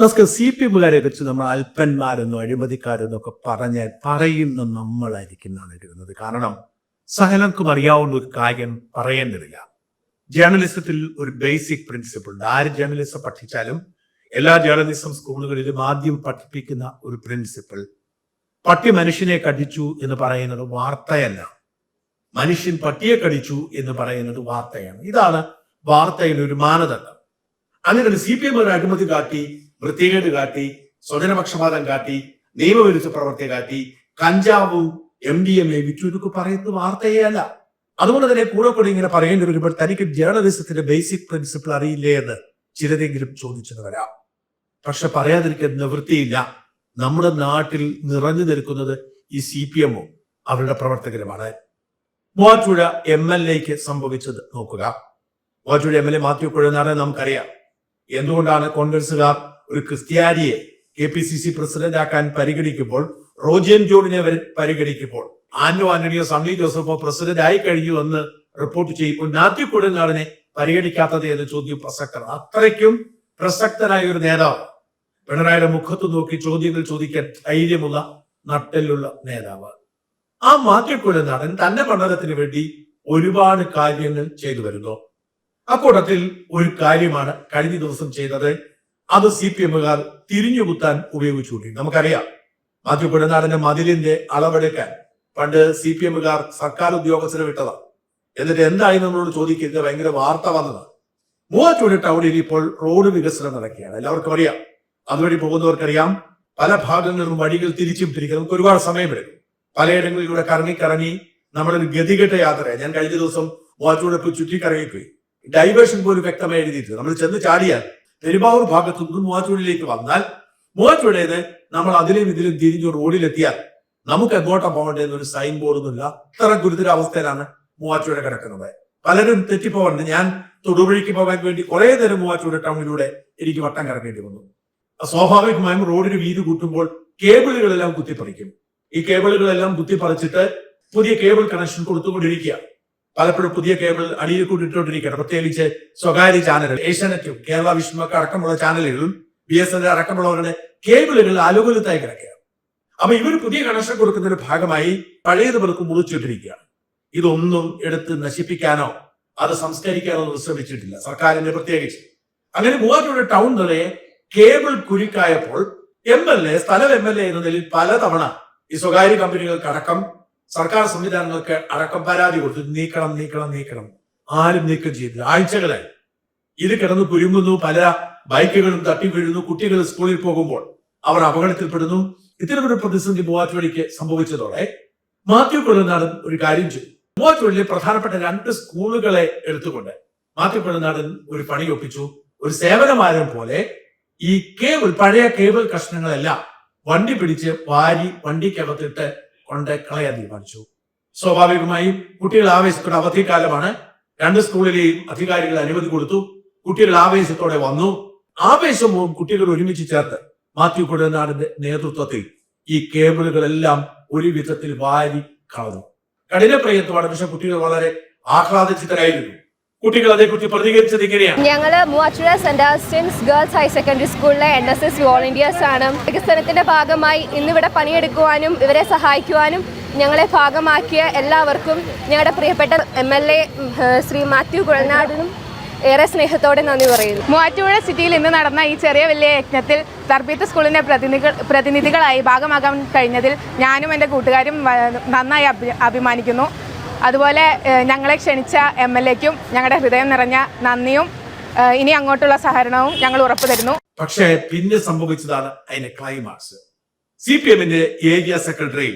നമുക്ക് C P എമ്മുകാരെ കുറിച്ച് നമ്മൾ അല്പന്മാരെന്നോ അഴിമതിക്കാരെന്നോ ഒക്കെ പറഞ്ഞാൽ പറയുന്ന നമ്മളായിരിക്കും എന്നാണ് കാരണം സഹലർക്കും അറിയാവുന്ന ഒരു കാര്യം പറയേണ്ടതില്ല. ജേർണലിസത്തിൽ ഒരു ബേസിക് പ്രിൻസിപ്പിൾ ഉണ്ട്. ആര് ജേർണലിസം പഠിച്ചാലും എല്ലാ ജേർണലിസം സ്കൂളുകളിലും ആദ്യം പഠിപ്പിക്കുന്ന ഒരു പ്രിൻസിപ്പിൾ പട്ടി മനുഷ്യനെ കടിച്ചു എന്ന് പറയുന്നത് വാർത്തയല്ല. മനുഷ്യൻ പട്ടിയെ കടിച്ചു എന്ന് പറയുന്നത് വാർത്തയാണ്. ഇതാണ് വാർത്തയുടെ ഒരു മാനദണ്ഡം. അങ്ങനെ സി പി എം ഒരു അഴിമതി കാട്ടി വൃത്തികേട് കാട്ടി സ്വജനപക്ഷപാതം കാട്ടി നിയമവിരുദ്ധ പ്രവർത്തി കാട്ടി കഞ്ചാവും എം ഡി എം എ വിറ്റു ഇതൊക്കെ പറയുന്നത് വാർത്തയേ അല്ല അതുകൊണ്ട് തന്നെ കൂടെ കൂടെ ഇങ്ങനെ പറയേണ്ടി വരുമ്പോൾ തനിക്ക് ജേർണലിസത്തിന്റെ ബേസിക് പ്രിൻസിപ്പിൾ അറിയില്ലേ എന്ന് ചിലരെങ്കിലും ചോദിച്ചെന്ന് വരാം. പക്ഷെ പറയാതിരിക്കാൻ നിവൃത്തിയില്ല. നമ്മുടെ നാട്ടിൽ നിറഞ്ഞു നിൽക്കുന്നത് ഈ സി പി എമ്മും അവരുടെ പ്രവർത്തകരുമാണ്. മൂവാറ്റുഴ എം എൽ എക്ക് സംഭവിച്ചത് നോക്കുക. Muvattupuzha M L A Mathew Kuzhalnadan നമുക്കറിയാം. എന്തുകൊണ്ടാണ് കോൺഗ്രസുകാർ ഒരു ക്രിസ്ത്യാനിയെ K P C C president ആക്കാൻ പരിഗണിക്കുമ്പോൾ റോജിയൻ ജോണിനെ പരിഗണിക്കുമ്പോൾ ആന്റോ ആന്റണിയോ സണ്ണി ജോസഫോ പ്രസിഡന്റ് ആയി കഴിഞ്ഞു എന്ന് റിപ്പോർട്ട് ചെയ്യുമ്പോൾ നാത്യു കൊടുങ്ങാടിനെ പരിഗണിക്കാത്തത് എന്ന ചോദ്യം പ്രസക്തമാണ്. അത്രയ്ക്കും പ്രസക്തനായ ഒരു നേതാവ്. പിണറായിയുടെ മുഖത്ത് നോക്കി ചോദ്യങ്ങൾ ചോദിക്കാൻ ധൈര്യമുള്ള നട്ടലുള്ള നേതാവ്. ആ മാത്യു തന്റെ പഠനത്തിന് വേണ്ടി ഒരുപാട് കാര്യങ്ങൾ ചെയ്തു വരുന്നു. അക്കൂട്ടത്തിൽ ഒരു കാര്യമാണ് കഴിഞ്ഞ ദിവസം ചെയ്തത്. അത് സി പി എമ്മുകാർ തിരിഞ്ഞുകുത്താൻ ഉപയോഗിച്ചുകൂടി നമുക്കറിയാം മാത്യു കുഴനാടന്റെ മതിലിന്റെ അളവെടുക്കാൻ പണ്ട് സി പി എമ്മുകാർ സർക്കാർ ഉദ്യോഗസ്ഥരെ വിട്ടതാണ് എന്നിട്ട് എന്തായി നമ്മളോട് ചോദിക്കുന്നത് ഭയങ്കര വാർത്ത വന്നത്. മൂവാറ്റുപുഴ ടൗണിൽ ഇപ്പോൾ റോഡ് വികസനം നടക്കുകയാണ്. എല്ലാവർക്കും അറിയാം. അതുവഴി പോകുന്നവർക്കറിയാം പല ഭാഗങ്ങളിലും വഴികൾ തിരിച്ചും തിരിക്കും നമുക്ക് ഒരുപാട് സമയമെടുക്കും. പലയിടങ്ങളിലൂടെ കറങ്ങി കറങ്ങി നമ്മുടെ ഒരു ഗതികെട്ട യാത്രയാണ് ഞാൻ കഴിഞ്ഞ ദിവസം മൂവാറ്റുപുഴ പോയി ചുറ്റിക്കറങ്ങിപ്പോയി. ഡൈവേർഷൻ പോലും വ്യക്തമായി എഴുതിയിട്ടുണ്ട് നമ്മൾ ചെന്ന് ചാടിയാൽ പെരുമ്പാവൂർ ഭാഗത്തു നിന്ന് മൂവാറ്റുപുഴയിലേക്ക് വന്നാൽ മൂവാറ്റുപുഴയിൽ നമ്മൾ അതിലും ഇതിലും തിരിഞ്ഞു റോഡിലെത്തിയാൽ നമുക്ക് എങ്ങോട്ടാ പോകേണ്ടതെന്ന് ഒരു സൈൻ ബോർഡൊന്നുമില്ല അത്ര ഗുരുതര അവസ്ഥയിലാണ് മൂവാറ്റുപുഴ കിടക്കുന്നത്. പലരും തെറ്റിപ്പോവാറുണ്ട് ഞാൻ തൊടുപുഴയ്ക്ക് പോകാൻ വേണ്ടി കുറെ നേരം മൂവാറ്റുപുഴ ടൗണിലൂടെ എനിക്ക് വട്ടം കറങ്ങേണ്ടി വന്നു. സ്വാഭാവികമായും റോഡിന് വീതി കൂട്ടുമ്പോൾ കേബിളുകളെല്ലാം കുത്തിപ്പറിക്കും. ഈ കേബിളുകളെല്ലാം കുത്തിപ്പറിച്ചിട്ട് പുതിയ കേബിൾ കണക്ഷൻ കൊടുത്തുകൊണ്ടിരിക്കുക. പലപ്പോഴും പുതിയ കേബിൾ അടിയിൽ കൂട്ടിട്ടോണ്ടിരിക്കുകയാണ് പ്രത്യേകിച്ച് സ്വകാര്യ ചാനലുകൾ ഏഷ്യാനെറ്റും കേരള വിഷ്ണുമൊക്കെ അടക്കമുള്ള ചാനലുകളും ബി എസ് എൻ അടക്കമുള്ളവരുടെ കേബിളുകൾ അലുകുലത്തായി കിടക്കുകയാണ്. അപ്പൊ ഇവർ പുതിയ കണക്ഷൻ കൊടുക്കുന്നതിന്റെ ഭാഗമായി പഴയത് പേർക്ക് മുറിച്ചിട്ടിരിക്കുകയാണ് ഇതൊന്നും എടുത്ത് നശിപ്പിക്കാനോ അത് സംസ്കരിക്കാനോ ഒന്നും ശ്രമിച്ചിട്ടില്ല സർക്കാരിന്റെ പ്രത്യേകിച്ച്. അങ്ങനെ മൂവാറ്റുപുഴ ടൗൺ നിറയെ കേബിൾ കുരുക്കായപ്പോൾ എം എൽ എ സ്ഥലം എം എൽ എ എന്ന നിലയിൽ പലതവണ ഈ സ്വകാര്യ കമ്പനികൾക്ക് അടക്കം സർക്കാർ സംവിധാനങ്ങൾക്ക് അടക്കം പരാതി കൊടുത്തു. നീക്കണം നീക്കണം നീക്കണം. ആരും നീക്കം ചെയ്തില്ല. ആഴ്ചകളായി ഇത് കിടന്ന് കുരുങ്ങുന്നു. പല ബൈക്കുകളും തട്ടി വീഴുന്നു. കുട്ടികൾ സ്കൂളിൽ പോകുമ്പോൾ അവർ അപകടത്തിൽപ്പെടുന്നു. ഇത്തരമൊരു പ്രതിസന്ധി മൂവാറ്റുപുഴയ്ക്ക് സംഭവിച്ചതോടെ മാത്യു കൊല്ലനാടൻ ഒരു കാര്യം ചെയ്തു. മൂവാറ്റുപുഴയിലെ പ്രധാനപ്പെട്ട രണ്ട് സ്കൂളുകളെ എടുത്തുകൊണ്ട് മാത്യു കൊല്ലനാടൻ ഒരു പണി ഒപ്പിച്ചു. ഒരു സേവനമാരം പോലെ ഈ കേബിൾ പഴയ കേബിൾ കഷ്ണങ്ങളെല്ലാം വണ്ടി പിടിച്ച് വാരി വണ്ടിക്കകത്തിട്ട് കൊണ്ട് കളയാൻ തീരുമാനിച്ചു സ്വാഭാവികമായും കുട്ടികൾ ആവേശത്തോടെ അവധിക്കാലമാണ്. രണ്ട് സ്കൂളിലെയും അധികാരികൾ അനുമതി കൊടുത്തു. കുട്ടികൾ ആവേശത്തോടെ വന്നു. ആവേശവും കുട്ടികൾ ഒരുമിച്ച് ചേർത്ത് മാത്യു കുടനാടിന്റെ നേതൃത്വത്തിൽ ഈ കേബിളുകളെല്ലാം ഒരു വിധത്തിൽ വാരി കളഞ്ഞു. കഠിന പ്രയത്നമാണ് പക്ഷെ കുട്ടികൾ വളരെ ആഹ്ലാദിച്ചിതരായിരുന്നു കുട്ടികൾ അതേക്കുറിച്ച് പ്രതികരിച്ചത് ഇങ്ങനെയാണ്. ഞങ്ങൾ Muvattupuzha Saint Augustine's girls higher secondary സ്കൂളിലെ എൻ എസ് എസ് വോളണ്ടിയേഴ്സ് ആണ്. വികസനത്തിന്റെ ഭാഗമായി ഇന്നിവിടെ പണിയെടുക്കുവാനും ഇവരെ സഹായിക്കുവാനും ഞങ്ങളെ ഭാഗമാക്കിയ എല്ലാവർക്കും ഞങ്ങളുടെ പ്രിയപ്പെട്ട M L A Shri Mathew കുഴനാടിനും ഏറെ സ്നേഹത്തോടെ നന്ദി പറയുന്നു. മൂവാറ്റുപുഴ സിറ്റിയിൽ ഇന്ന് നടന്ന ഈ ചെറിയ വലിയ യജ്ഞത്തിൽ തർബീത്ത് സ്കൂളിന്റെ പ്രതിനിധികൾ പ്രതിനിധികളായി ഭാഗമാകാൻ കഴിഞ്ഞതിൽ ഞാനും എന്റെ കൂട്ടുകാരും നന്നായി അഭി അഭിമാനിക്കുന്നു. അതുപോലെ ഞങ്ങളെ ക്ഷണിച്ച എം എൽ എക്കും ഞങ്ങളുടെ ഹൃദയം നിറഞ്ഞ നന്ദിയും ഇനി അങ്ങോട്ടുള്ള സഹകരണവും ഞങ്ങൾ ഉറപ്പു തരുന്നു. പക്ഷേ പിന്നെ സംഭവിച്ചതാണ് അതിന്റെ ക്ലൈമാക്സ് സി പി എമ്മിന്റെ ഏരിയ സെക്രട്ടറി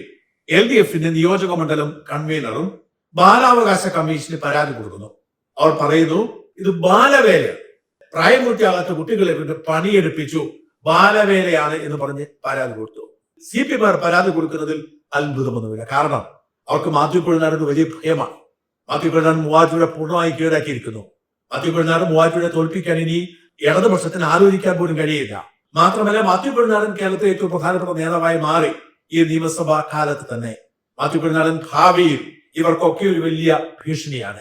എൽ ഡി എഫിന്റെ നിയോജക മണ്ഡലം കൺവീനറും ബാലാവകാശ കമ്മീഷന് പരാതി കൊടുക്കുന്നു. അവർ പറയുന്നു ഇത് ബാലവേല. പ്രായപൂർത്തിയാകാത്ത കുട്ടികളെ കൊണ്ട് പണിയെടുപ്പിച്ചു. ബാലവേലയാണ് എന്ന് പറഞ്ഞ് പരാതി കൊടുത്തു. സി പി പരാതി കൊടുക്കുന്നതിൽ അത്ഭുതമൊന്നുമില്ല. കാരണം അവർക്ക് മാത്യു കുഴനാടിന് വലിയ ഭയമാണ് മാത്യു കുഴനാട് മൂവാറ്റുപുഴ പൂർണമായി കീഴടക്കിയിരിക്കുന്നു മാത്യു കുഴനാട് മൂവാറ്റുപുഴ തോൽപ്പിക്കാൻ ഇനി ഇടതുപക്ഷത്തിന് ആലോചിക്കാൻ പോലും കഴിയില്ല. മാത്രമല്ല മാത്യു കുഴനാടൻ കേരളത്തിലെ ഏറ്റവും പ്രധാനപ്പെട്ട നേതാവായി മാറി ഈ നിയമസഭാ കാലത്ത് തന്നെ. മാത്യു കുഴനാടൻ ഭാവിയിൽ ഇവർക്കൊക്കെ ഒരു വലിയ ഭീഷണിയാണ്.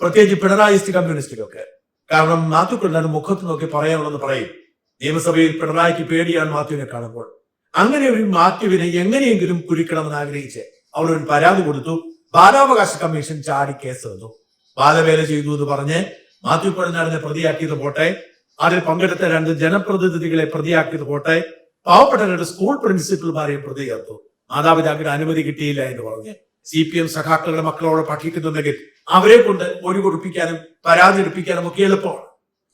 പ്രത്യേകിച്ച് പിണറായിസ്റ്റ് കമ്മ്യൂണിസ്റ്റുകൾക്ക് കാരണം മാത്യു കുഴനാടൻ മുഖത്ത് നോക്കി പറയാനുള്ളത് പറയും. നിയമസഭയിൽ പിണറായിക്ക് പേടിയാണ് മാത്യുവിനെ കാണുമ്പോൾ. അങ്ങനെ ഒരു മാത്യുവിനെ എങ്ങനെയെങ്കിലും കുരുക്കണമെന്ന് ആഗ്രഹിച്ച് അവർ ഒരു പരാതി കൊടുത്തു. ബാലാവകാശ കമ്മീഷൻ ചാടി കേസ് തന്നു ബാലവേല ചെയ്തു എന്ന് പറഞ്ഞ് മാത്യു പഴനാടിനെ പ്രതിയാക്കിയത് പോട്ടെ. അതിൽ പങ്കെടുത്ത രണ്ട് ജനപ്രതിനിധികളെ പ്രതിയാക്കിയത് പോട്ടെ. പാവപ്പെട്ട രണ്ട് സ്കൂൾ പ്രിൻസിപ്പൽമാരെയും പ്രതി ചേർത്തു മാതാപിതാക്കളുടെ അനുമതി കിട്ടിയില്ല എന്ന് പറഞ്ഞ് സി പി എം സഖാക്കളുടെ മക്കളോട് പഠിക്കുന്നുണ്ടെങ്കിൽ അവരെ കൊണ്ട് മൊഴി കൊടുപ്പിക്കാനും പരാതി എടുപ്പിക്കാനും ഒക്കെ എളുപ്പമാണ്.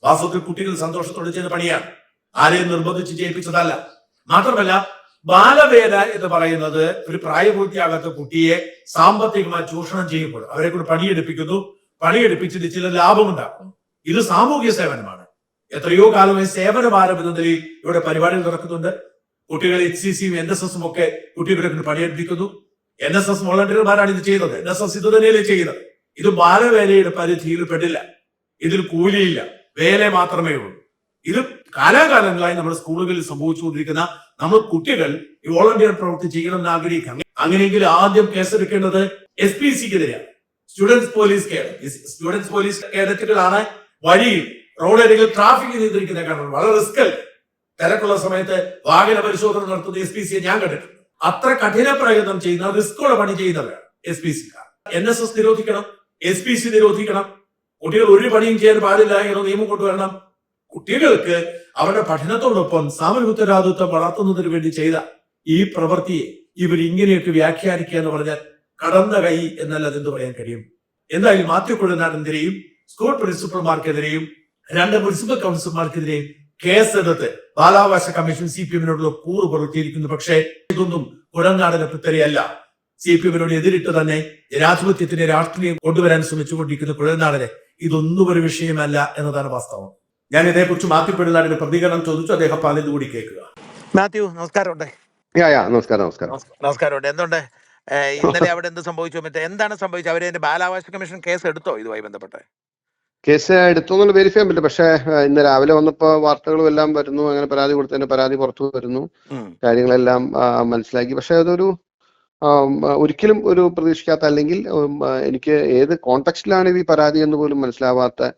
വാസ്തവത്തിൽ കുട്ടികൾ സന്തോഷത്തോടെ ചെയ്ത പണിയാണ്. ആരെയും നിർബന്ധിച്ച് ജയിപ്പിച്ചതല്ല. മാത്രമല്ല ബാലവേല എന്ന് പറയുന്നത് ഒരു പ്രായപൂർത്തിയാകാത്ത കുട്ടിയെ സാമ്പത്തികമായി ചൂഷണം ചെയ്യുമ്പോൾ അവരെ കൂടെ പണിയെടുപ്പിക്കുന്നു. പണിയെടുപ്പിച്ചിട്ട് ചില ലാഭമുണ്ടാക്കുന്നു ഇത് സാമൂഹ്യ സേവനമാണ്. എത്രയോ കാലമായി സേവനഭാരം എന്ന നിലയിൽ ഇവിടെ പരിപാടികൾ നടക്കുന്നുണ്ട്. കുട്ടികൾ എച്ച് സി സിയും എൻ എസ് എസും ഒക്കെ കുട്ടികളെ കൊണ്ട് പണിയെടുപ്പിക്കുന്നു. എൻ എസ് എസ് വോളണ്ടിയർമാരാണ് ഇത് ചെയ്യുന്നത്. എൻ എസ് എസ് ഇത് തന്നെയല്ലേ ചെയ്യുന്നത്. ഇത് ബാലവേലയുടെ പരിധിയിൽ പെടില്ല. ഇതിൽ കൂലിയില്ല. വേല മാത്രമേ ഉള്ളൂ. ഇത് കാലാകാലങ്ങളായി നമ്മുടെ സ്കൂളുകളിൽ സംഭവിച്ചുകൊണ്ടിരിക്കുന്ന നമ്മൾ കുട്ടികൾ ഈ വോളണ്ടിയർ പ്രവൃത്തി ചെയ്യണമെന്ന് ആഗ്രഹിക്കാം. അങ്ങനെയെങ്കിൽ ആദ്യം കേസെടുക്കേണ്ടത് എസ് പി സിക്കെതിരെയാണ് സ്റ്റുഡൻസ് പോലീസ് സ്റ്റുഡൻസ് പോലീസ് കേഡറ്റുകളാണ് വഴിയിൽ റോഡരികിൽ ട്രാഫിക് നിയന്ത്രിക്കുന്ന കാരണം വളരെ റിസ്ക് അല്ല? തിരക്കുള്ള സമയത്ത് വാഹന പരിശോധന നടത്തുന്ന എസ് പി സിയെ ഞാൻ കണ്ടിട്ടുണ്ട്. അത്ര കഠിന പ്രയത്നം ചെയ്യുന്ന റിസ്കോടെ പണി ചെയ്യുന്നവരാണ് എസ് പി സിക്കാർ എൻ എസ് എസ് നിരോധിക്കണം. എസ് പി സി നിരോധിക്കണം. കുട്ടികൾ ഒരു പണിയും ചെയ്യാൻ പാടില്ല എന്ന നിയമം കൊണ്ടുവരണം. കുട്ടികൾക്ക് അവരുടെ പഠനത്തോടൊപ്പം സാമൂഹ്യ ഉത്തരവാദിത്വം വളർത്തുന്നതിന് വേണ്ടി ചെയ്ത ഈ പ്രവൃത്തിയെ ഇവർ ഇങ്ങനെയൊക്കെ വ്യാഖ്യാനിക്കുക എന്ന് പറഞ്ഞാൽ കടന്ന കൈ എന്നല്ല അതെന്ത് പറയാൻ കഴിയും? എന്തായാലും മാത്യു കുഴനാടിനെതിരെയും സ്കൂൾ പ്രിൻസിപ്പൽമാർക്കെതിരെയും രണ്ട് മുനിസിപ്പൽ കൗൺസിലർമാർക്കെതിരെയും കേസെടുത്ത് ബാലാവകാശ കമ്മീഷൻ സി പി എമ്മിനോടുള്ള കൂറ് പുറത്തിയിരിക്കുന്നു പക്ഷേ ഇതൊന്നും കുഴങ്ങാടിന് പുത്തരിയല്ല. സി പി എമ്മിനോട് എതിരിട്ട് തന്നെ ജനാധിപത്യത്തിന്റെ രാഷ്ട്രീയം കൊണ്ടുവരാൻ ശ്രമിച്ചുകൊണ്ടിരിക്കുന്ന കുഴൽനാടിനെ ഇതൊന്നും ഒരു വിഷയമല്ല എന്നതാണ് വാസ്തവം. ഞാൻ ഇതേക്കുറിച്ച് മാത്യു പെരുന്നാടിന്റെ പ്രതികരണം ചോദിച്ചു അദ്ദേഹം പാലിത് കൂടി കേൾക്കുക. മാത്യു നമസ്കാരമുണ്ട്. യാ യാ നമസ്കാരം നമസ്കാരം. നമസ്കാരമുണ്ട്. എന്തുണ്ട്? ഇന്നലെ അവിടെ എന്ത് സംഭവിച്ചു മറ്റേ എന്താണ് സംഭവിച്ചത്? അവർ ബാലാവകാശ കമ്മീഷൻ കേസ് എടുത്തോ ഇതുമായി ബന്ധപ്പെട്ട്? കേസ് എടുത്തോന്നുള്ള വെരിഫൈ ചെയ്യാൻ പറ്റില്ല. പക്ഷെ ഇന്ന് രാവിലെ വന്നപ്പോ വാർത്തകളും എല്ലാം വരുന്നു. അങ്ങനെ പരാതി കൊടുത്തതിന്റെ പരാതി പുറത്തു വരുന്നു. കാര്യങ്ങളെല്ലാം മനസ്സിലാക്കി. പക്ഷെ അതൊരു ഒരിക്കലും ഒരു പ്രതീക്ഷിക്കാത്ത അല്ലെങ്കിൽ എനിക്ക് ഏത് കോണ്ടക്സ്റ്റിലാണ് ഈ പരാതി എന്ന് പോലും മനസ്സിലാവാത്ത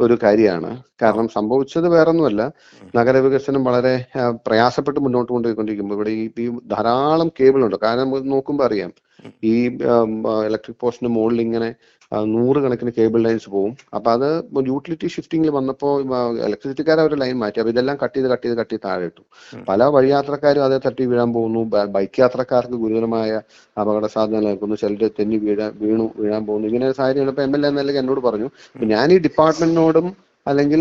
ഒരു കാര്യമാണ്. കാരണം സംഭവിച്ചത് വേറൊന്നുമല്ല. നഗരവികസനം വളരെ പ്രയാസപ്പെട്ട് മുന്നോട്ട് കൊണ്ടുപോയിക്കൊണ്ടിരിക്കുമ്പോൾ ഇവിടെ ഈ ധാരാളം കേബിൾ ഉണ്ട് കാരണം നമുക്ക് നോക്കുമ്പോൾ അറിയാം. ഈ ഇലക്ട്രിക് പോസ്റ്റിന് മുകളിൽ ഇങ്ങനെ നൂറുകണക്കിന് കേബിൾ ലൈൻസ് പോകും അപ്പൊ അത് യൂട്ടിലിറ്റി ഷിഫ്റ്റിംഗിൽ വന്നപ്പോൾ ഇലക്ട്രിസിറ്റിക്കാർ അവർ ലൈൻ മാറ്റി. അപ്പൊ ഇതെല്ലാം കട്ട് ചെയ്ത് കട്ട് ചെയ്ത് കട്ട് ചെയ്ത് താഴെ ഇട്ടു. പല വഴിയാത്രക്കാരും അതേ തട്ടി വീഴാൻ പോകുന്നു. ബൈക്ക് യാത്രക്കാർക്ക് ഗുരുതരമായ അപകട സാധ്യത നിൽക്കുന്നു ചിലര് തെന്നി വീഴാൻ വീണു വീഴാൻ പോകുന്നു. ഇങ്ങനെ സാഹചര്യം ഇപ്പൊ എം എൽ എ എന്നല്ലെങ്കിൽ എന്നോട് പറഞ്ഞു ഞാൻ ഈ ഡിപ്പാർട്ട്മെന്റിനോടും അല്ലെങ്കിൽ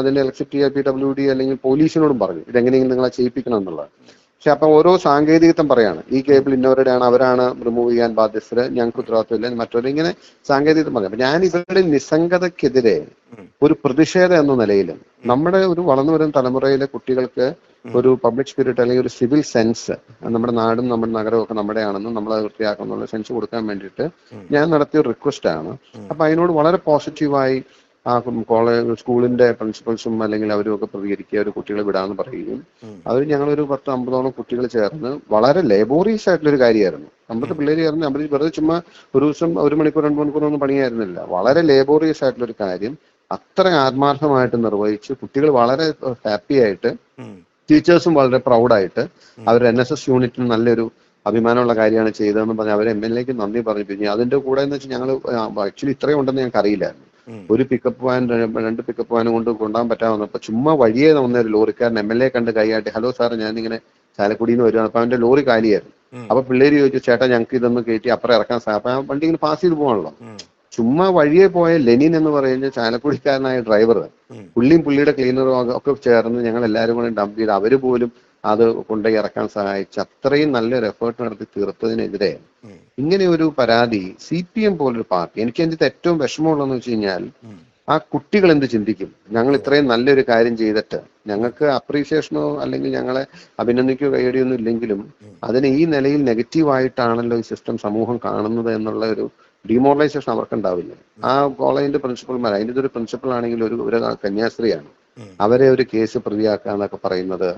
അതിന്റെ ഇലക്ട്രിസിറ്റി പി ഡബ്ല്യു ഡി അല്ലെങ്കിൽ പോലീസിനോടും പറഞ്ഞു ഇതെങ്ങനെയെങ്കിലും നിങ്ങളെ ചെയ്യിപ്പിക്കണം എന്നുള്ളത്. പക്ഷെ അപ്പൊ ഓരോ സാങ്കേതികത്വം പറയാണ്. ഈ കേബിൾ ഇന്നവരുടെയാണ് അവരാണ് റിമൂവ് ചെയ്യാൻ ബാധ്യസ്ഥര് ഞങ്ങൾക്ക് ഉത്തരവാദിത്വമില്ല മറ്റൊരു ഇങ്ങനെ സാങ്കേതികത്വം പറയാം. അപ്പൊ ഞാൻ ഇവരുടെ നിസ്സംഗതക്കെതിരെ ഒരു പ്രതിഷേധം എന്ന നിലയിൽ നമ്മുടെ ഒരു വളർന്നു വരുന്ന തലമുറയിലെ കുട്ടികൾക്ക് ഒരു പബ്ലിക് സ്പിരിറ്റ് അല്ലെങ്കിൽ ഒരു സിവിൽ സെൻസ് നമ്മുടെ നാടും നമ്മുടെ നഗരവും ഒക്കെ നമ്മുടെയാണെന്നും നമ്മൾ എന്നുള്ള സെൻസ് കൊടുക്കാൻ വേണ്ടിയിട്ട് ഞാൻ നടത്തിയ ഒരു റിക്വസ്റ്റ് ആണ്. അപ്പൊ അതിനോട് വളരെ പോസിറ്റീവായി ആ കോളേജ് സ്കൂളിന്റെ പ്രിൻസിപ്പൽസും അല്ലെങ്കിൽ അവരും ഒക്കെ പ്രതികരിക്കുക ഒരു കുട്ടികളെ വിടാന്ന് പറയുകയും അവർ ഞങ്ങളൊരു പത്ത് അമ്പതോളം കുട്ടികൾ ചേർന്ന് വളരെ ലേബോറിയസ് ആയിട്ടുള്ള ഒരു കാര്യമായിരുന്നു അമ്പത് പിള്ളേർ ചേർന്ന് അവർ വെറുതെ ചുമ്മാ ഒരു ദിവസം ഒരു മണിക്കൂർ രണ്ട് മണിക്കൂർ ഒന്നും പണിയായിരുന്നില്ല. വളരെ ലേബോറിയസ് ആയിട്ടുള്ള ഒരു കാര്യം. അത്ര ആത്മാർത്ഥമായിട്ട് നിർവഹിച്ച് കുട്ടികൾ വളരെ ഹാപ്പി ആയിട്ട് ടീച്ചേഴ്സും വളരെ പ്രൗഡായിട്ട് അവർ എൻ എസ് എസ് യൂണിറ്റിന് നല്ലൊരു അഭിമാനമുള്ള കാര്യമാണ് ചെയ്തതെന്ന് പറഞ്ഞ് അവർ എം എൽ എക്ക് നന്ദി പറഞ്ഞു പിന്നെ അതിന്റെ കൂടെ എന്ന് വെച്ചാൽ ഞങ്ങൾ ആക്ച്വലി ഇത്രയും ഉണ്ടെന്ന് ഞങ്ങൾക്ക് അറിയില്ലായിരുന്നു. ഒരു പിക്കപ്പ് വാൻ രണ്ട് പിക്കപ്പ് വാനും കൊണ്ട് കൊണ്ടുപോകാൻ പറ്റാവുന്നപ്പോ ചുമ്മാ വഴിയെ വന്ന ഒരു ലോറിക്കാരൻ എം എൽ എ കണ്ട് കൈയാട്ടി ഹലോ സാർ ഞാനിങ്ങനെ ചാലക്കുടിയിൽ നിന്ന് വരുവാണ്. അപ്പൊ അവന്റെ ലോറി കാലിയായിരുന്നു. അപ്പൊ പിള്ളേര് ചോദിച്ചു ചേട്ടാ ഞങ്ങൾക്ക് ഇതൊന്ന് കയറ്റി അപ്പുറം ഇറക്കാൻ സാധിക്കും അപ്പൊ വണ്ടി ഇങ്ങനെ പാസ് ചെയ്ത് പോകാണല്ലോ ചുമ്മാ വഴിയെ പോയ ലെനിൻ എന്ന് പറയുന്ന ചാലക്കുടിക്കാരനായ ഡ്രൈവർ. പുള്ളിയും പുള്ളിയുടെ ക്ലീനറും ഒക്കെ ചേർന്ന് ഞങ്ങൾ എല്ലാവരും കൂടെ ഡംപ് ചെയ്ത് അവർ പോലും അത് കൊണ്ടുപോയി ഇറക്കാൻ സഹായിച്ച അത്രയും നല്ലൊരു എഫേർട്ട് നടത്തി തീർത്തതിനെതിരെ. ഇങ്ങനെ ഒരു പരാതി സി പി എം പോലൊരു പാർട്ടി എനിക്ക് അതിന്റെ ഏറ്റവും വിഷമമുള്ളതെന്ന് വെച്ച് കഴിഞ്ഞാൽ ആ കുട്ടികൾ എന്ത് ചിന്തിക്കും? ഞങ്ങൾ ഇത്രയും നല്ലൊരു കാര്യം ചെയ്തിട്ട് ഞങ്ങൾക്ക് അപ്രീസിയേഷനോ അല്ലെങ്കിൽ ഞങ്ങളെ അഭിനന്ദിക്കുകയോ കൈയടിയൊന്നും ഇല്ലെങ്കിലും അതിനെ ഈ നിലയിൽ നെഗറ്റീവായിട്ടാണല്ലോ ഈ സിസ്റ്റം സമൂഹം കാണുന്നത് എന്നുള്ള ഒരു ഡിമോറലൈസേഷൻ അവർക്ക് ഉണ്ടാവില്ല ആ കോളേജിന്റെ പ്രിൻസിപ്പൽമാർ അതിന്റെ ഒരു പ്രിൻസിപ്പൽ ആണെങ്കിൽ ഒരു ഒരു കന്യാസ്ത്രീയാണ്. അവരെ ഒരു കേസ് പ്രതിയാക്കുക എന്നൊക്കെ പറയുന്നത്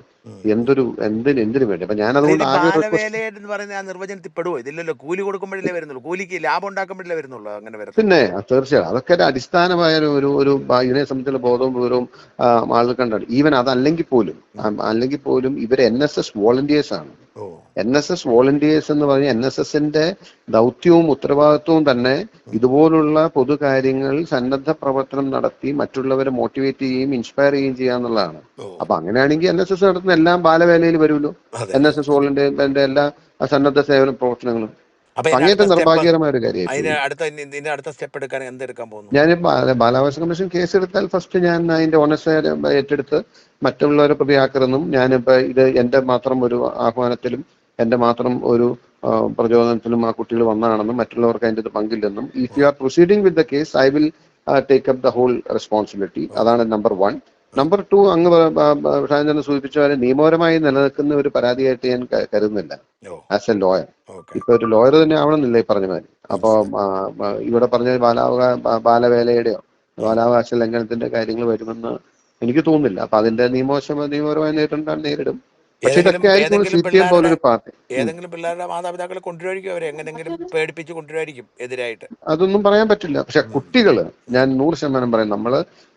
എന്തൊരു എന്തിന് എന്തിനു വേണ്ടി? അപ്പൊ ഞാനതുകൊണ്ട് അതുകൊണ്ട് ആകെ റിക്വസ്റ്റ് എന്ന് പറയുന്ന ആ നിർവചനത്തിൽ പെടുവോ ഇതില്ലല്ലോ കൂലി കൊടുക്കുമ്പോഴല്ലേ വരുന്നുള്ളൂ. കൂലിക്ക് ലാഭം ഉണ്ടാക്കുമ്പോഴല്ലേ വരുന്നുള്ളൂ അങ്ങനെ വരുന്നത് പിന്നെ തീർച്ചയായും അതൊക്കെ ഒരു അടിസ്ഥാനമായ ഒരു ഒരു ഇതിനെ സംബന്ധിച്ചുള്ള ബോധവും വിവരവും ആളുകൾ കണ്ടാണ് ഈവൻ അതല്ലെങ്കിൽ പോലും അല്ലെങ്കിൽ പോലും ഇവർ എൻ എസ് എസ് വോളണ്ടിയേഴ്സ് ആണ്. എൻ എസ് എസ് വോളണ്ടിയേഴ്സ് എന്ന് പറഞ്ഞ എൻ എസ് എസിന്റെ ദൗത്യവും ഉത്തരവാദിത്വവും തന്നെ ഇതുപോലുള്ള പൊതുകാര്യങ്ങളിൽ സന്നദ്ധ പ്രവർത്തനം നടത്തി മറ്റുള്ളവരെ മോട്ടിവേറ്റ് ചെയ്യുകയും ഇൻസ്പയർ ചെയ്യുകയും ചെയ്യാന്നുള്ളതാണ് അപ്പൊ അങ്ങനെയാണെങ്കിൽ എൻ എസ് എസ് നടത്തുന്ന എല്ലാം ബാലവേലയിൽ വരുമല്ലോ. എൻ എസ് എസ് വോളണ്ടിയറിന്റെ എല്ലാ സന്നദ്ധ സേവന പ്രവർത്തനങ്ങളും. സ്റ്റെപ്പ് നിർഭാഗ്യകരമായ ഒരു അതിന് അടുത്ത അടുത്ത സ്റ്റെപ്പ് എടുക്കാൻ എന്തെടുക്കാൻ പോകുന്നു? ഞാൻ ബാലാവകാശ കമ്മീഷൻ കേസ് എടുത്താൽ ഫസ്റ്റ് ഞാൻ അതിന്റെ ഓണസ്റ്റ് ഏറ്റെടുത്ത് മറ്റുള്ളവരെ പ്രതിയാക്കരുതെന്നും ഞാനിപ്പോ ഇത് എന്റെ മാത്രം ഒരു ആഹ്വാനത്തിലും എന്റെ മാത്രം ഒരു പ്രചോദനത്തിലും ആ കുട്ടികൾ വന്നതാണെന്നും മറ്റുള്ളവർക്ക് അതിന്റെ പങ്കില്ലെന്നും if you are proceeding with the case I will take up the whole responsibility അതാണ് നമ്പർ വൺ നമ്പർ ടു അങ്ങ് ഷാജൻ സൂചിപ്പിച്ച പോലെ നിയമപരമായി നിലനിൽക്കുന്ന ഒരു പരാതിയായിട്ട് ഞാൻ കരുതുന്നില്ല. ആസ് എ ലോയർ ഇപ്പൊ ഒരു ലോയർ തന്നെ ആവണമെന്നില്ല ഈ പറഞ്ഞ മാതിരി. അപ്പൊ ഇവിടെ പറഞ്ഞ ബാലാവകാ ബാലവേലയുടെയോ ബാലാവകാശ ലംഘനത്തിന്റെ കാര്യങ്ങൾ വരുമെന്ന് എനിക്ക് തോന്നുന്നില്ല. അപ്പൊ അതിന്റെ നിയമവശം നിയമപരമായി നേരിടേണ്ട നേരിടും. പക്ഷെ ഏതെങ്കിലും ഇതൊക്കെ ആയിരിക്കും ഏതെങ്കിലും സി പി എം പോലൊരു പാർട്ടി. ഏതെങ്കിലും പിള്ളേരുടെ മാതാപിതാക്കളെ കൊണ്ടുവരായിരിക്കും അവരെ. എങ്ങനെങ്കിലും പേടിപ്പിച്ച് കൊണ്ടുവരായിരിക്കും എതിരായിട്ട്. അതൊന്നും പറയാൻ പറ്റില്ല. പക്ഷെ കുട്ടികൾ ഞാൻ നൂറ് ശതമാനം പറയും നമ്മൾ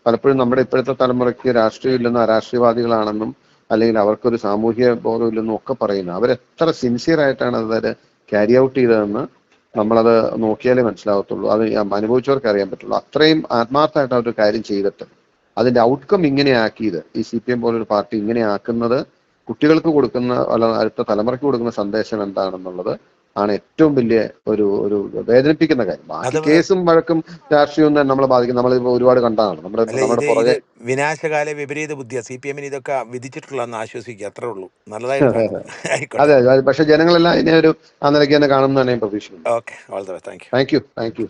പലപ്പോഴും നമ്മുടെ ഇപ്പോഴത്തെ തലമുറയ്ക്ക് രാഷ്ട്രീയം ഇല്ലെന്നും അരാഷ്ട്രീയവാദികളാണെന്നും അല്ലെങ്കിൽ അവർക്കൊരു സാമൂഹ്യ ബോധം ഇല്ലെന്നും ഒക്കെ പറയുന്നു അവരെത്ര സിൻസിയർ ആയിട്ടാണ് അത് ക്യാരി ഔട്ട് ചെയ്തതെന്ന് നമ്മളത് നോക്കിയാലേ മനസ്സിലാവത്തുള്ളൂ. അത് അനുഭവിച്ചവർക്ക് അറിയാൻ പറ്റുള്ളൂ. അത്രയും ആത്മാർത്ഥമായിട്ട് അവർ കാര്യം ചെയ്തിട്ട് അതിന്റെ ഔട്ട്കം ഇങ്ങനെ ആക്കിയത് ഈ സി പി എം പോലൊരു പാർട്ടി ഇങ്ങനെ ആക്കുന്നത് കുട്ടികൾക്ക് കൊടുക്കുന്ന അടുത്ത തലമുറയ്ക്ക് കൊടുക്കുന്ന സന്ദേശം എന്താണെന്നുള്ളത് ആണ് ഏറ്റവും വലിയ ഒരു ഒരു വേദനിപ്പിക്കുന്ന കാര്യം. ബാക്കി കേസും വഴക്കും രാഷ്ട്രീയവും തന്നെ നമ്മളെ ബാധിക്കും നമ്മൾ ഒരുപാട് കണ്ടതാണ്. നമ്മുടെ നമ്മുടെ പുറകെ വിനാശകാല വിപരീത ബുദ്ധിയ. സി പി എമ്മിന് ഇതൊക്കെ വിധിച്ചിട്ടുള്ളതെന്ന് ആശ്വസിക്കുക. അത്രേ ഉള്ളൂ. നല്ലതായിട്ട് അതെ അതെ. പക്ഷെ ജനങ്ങളെല്ലാം ഇതിനെ ഒരു ആ നിലയ്ക്ക് തന്നെ കാണുമെന്നാണ് ഞാൻ പ്രതീക്ഷിക്കുന്നത് okay. You. Thank you. Thank you.